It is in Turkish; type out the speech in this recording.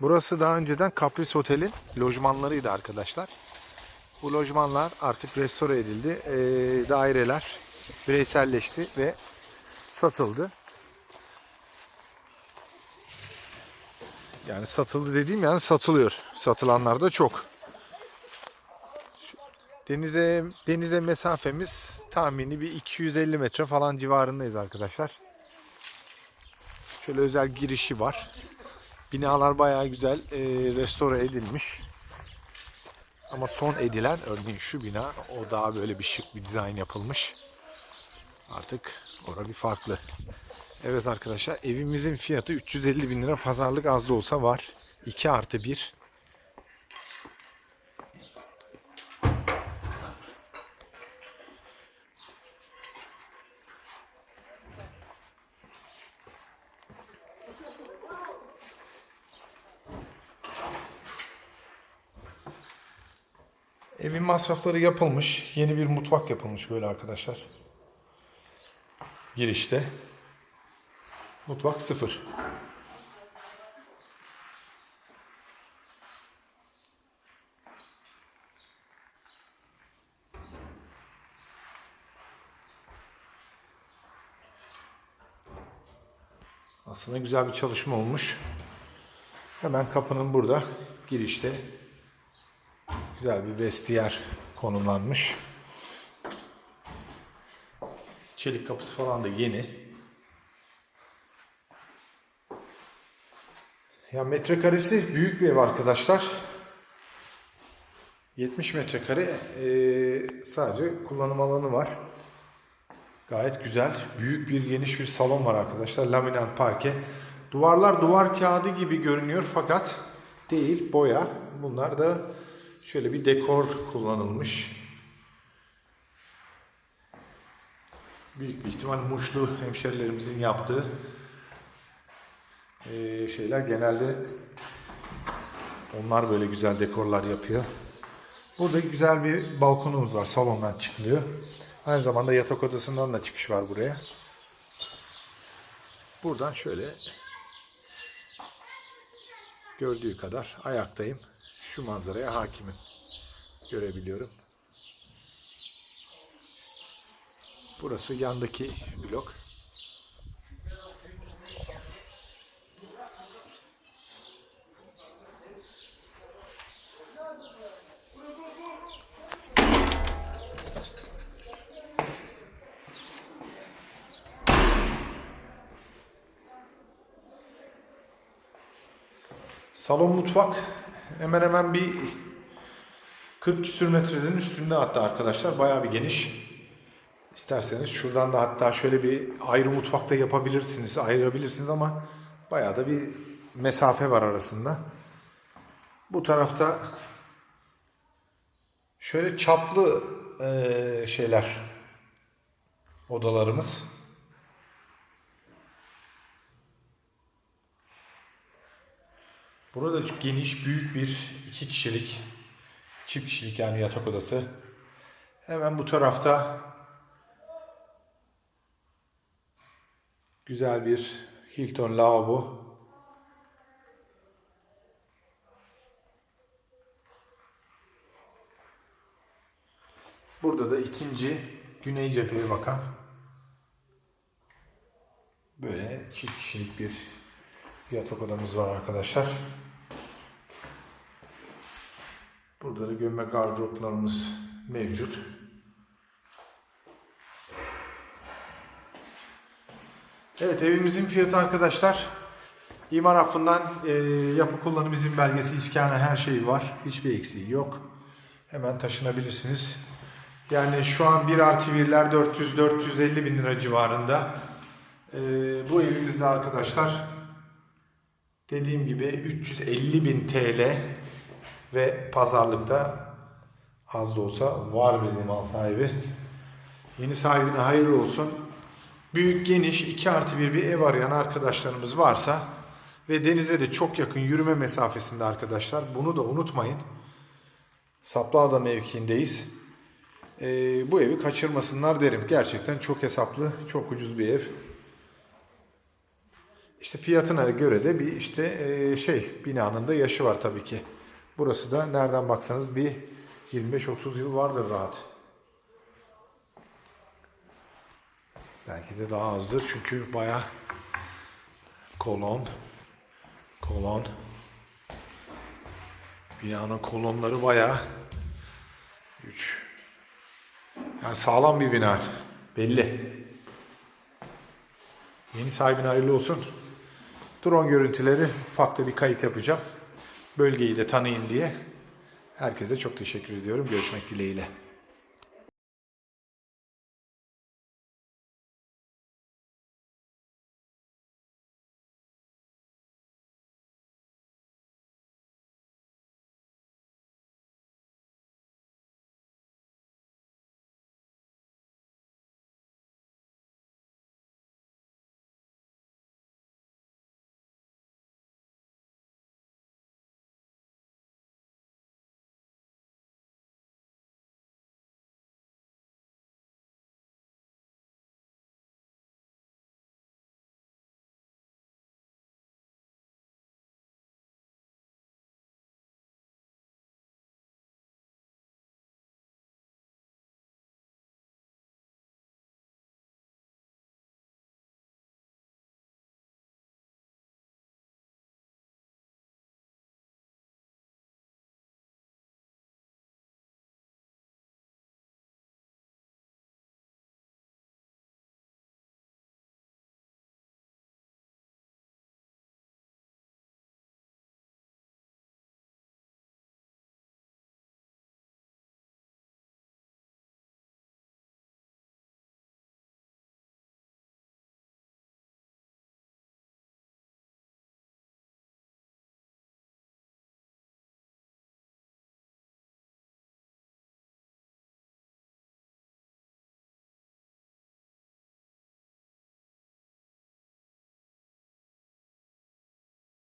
Burası daha önceden Kapris Otel'in lojmanlarıydı arkadaşlar. Bu lojmanlar artık restore edildi. E, daireler bireyselleşti ve satıldı. Yani satıldı dediğim yani satılıyor. Satılanlar da çok. Denize denize mesafemiz tahmini bir 250 metre falan civarındayız arkadaşlar. Şöyle özel girişi var. Binalar bayağı güzel e, restore edilmiş. Ama son edilen örneğin şu bina o daha böyle bir şık bir dizayn yapılmış. Artık orada bir farklı. Evet arkadaşlar evimizin fiyatı 350 bin lira pazarlık az da olsa var. 2 artı 1. Evin masrafları yapılmış. Yeni bir mutfak yapılmış böyle arkadaşlar. Girişte. Mutfak sıfır. Aslında güzel bir çalışma olmuş. Hemen kapının burada girişte güzel bir vestiyer konumlanmış. Çelik kapısı falan da yeni. Ya metrekaresi büyük bir ev arkadaşlar. 70 metrekare eee, sadece kullanım alanı var. Gayet güzel. Büyük bir geniş bir salon var arkadaşlar. Laminat parke. Duvarlar duvar kağıdı gibi görünüyor fakat değil boya. Bunlar da şöyle bir dekor kullanılmış. Büyük bir ihtimal Muşlu hemşerilerimizin yaptığı ee, şeyler genelde onlar böyle güzel dekorlar yapıyor. Burada güzel bir balkonumuz var. Salondan çıkılıyor. Aynı zamanda yatak odasından da çıkış var buraya. Buradan şöyle gördüğü kadar ayaktayım. Şu manzaraya hakimim. Görebiliyorum. Burası yandaki blok. Salon mutfak hemen hemen bir 40 küsür metrenin üstünde hatta arkadaşlar bayağı bir geniş. İsterseniz şuradan da hatta şöyle bir ayrı mutfakta yapabilirsiniz, ayırabilirsiniz ama bayağı da bir mesafe var arasında. Bu tarafta şöyle çaplı şeyler odalarımız. Burada geniş, büyük bir iki kişilik, çift kişilik yani yatak odası. Hemen bu tarafta güzel bir Hilton lavabo. Burada da ikinci güney cepheye bakan böyle çift kişilik bir yatak odamız var arkadaşlar. Burada da gömme gardıroplarımız mevcut. Evet evimizin fiyatı arkadaşlar. İmar affından e, yapı kullanım izin belgesi, iskana her şey var. Hiçbir eksiği yok. Hemen taşınabilirsiniz. Yani şu an 1 artı 1'ler 400-450 bin lira civarında. E, bu evimizde arkadaşlar dediğim gibi 350 bin TL Ve pazarlıkta az da olsa var dedi mal sahibi. Yeni sahibine hayırlı olsun. Büyük, geniş, 2 artı 1 bir ev arayan arkadaşlarımız varsa ve denize de çok yakın yürüme mesafesinde arkadaşlar. Bunu da unutmayın. Saplıada mevkiindeyiz. Ee, bu evi kaçırmasınlar derim. Gerçekten çok hesaplı, çok ucuz bir ev. İşte fiyatına göre de bir işte e, şey binanın da yaşı var tabii ki. Burası da nereden baksanız bir 25-30 yıl vardır rahat. Belki de daha azdır çünkü baya kolon kolon binanın kolonları baya 3 yani sağlam bir bina belli. Yeni sahibine hayırlı olsun. Drone görüntüleri ufakta bir kayıt yapacağım. Bölgeyi de tanıyın diye. Herkese çok teşekkür ediyorum. Görüşmek dileğiyle.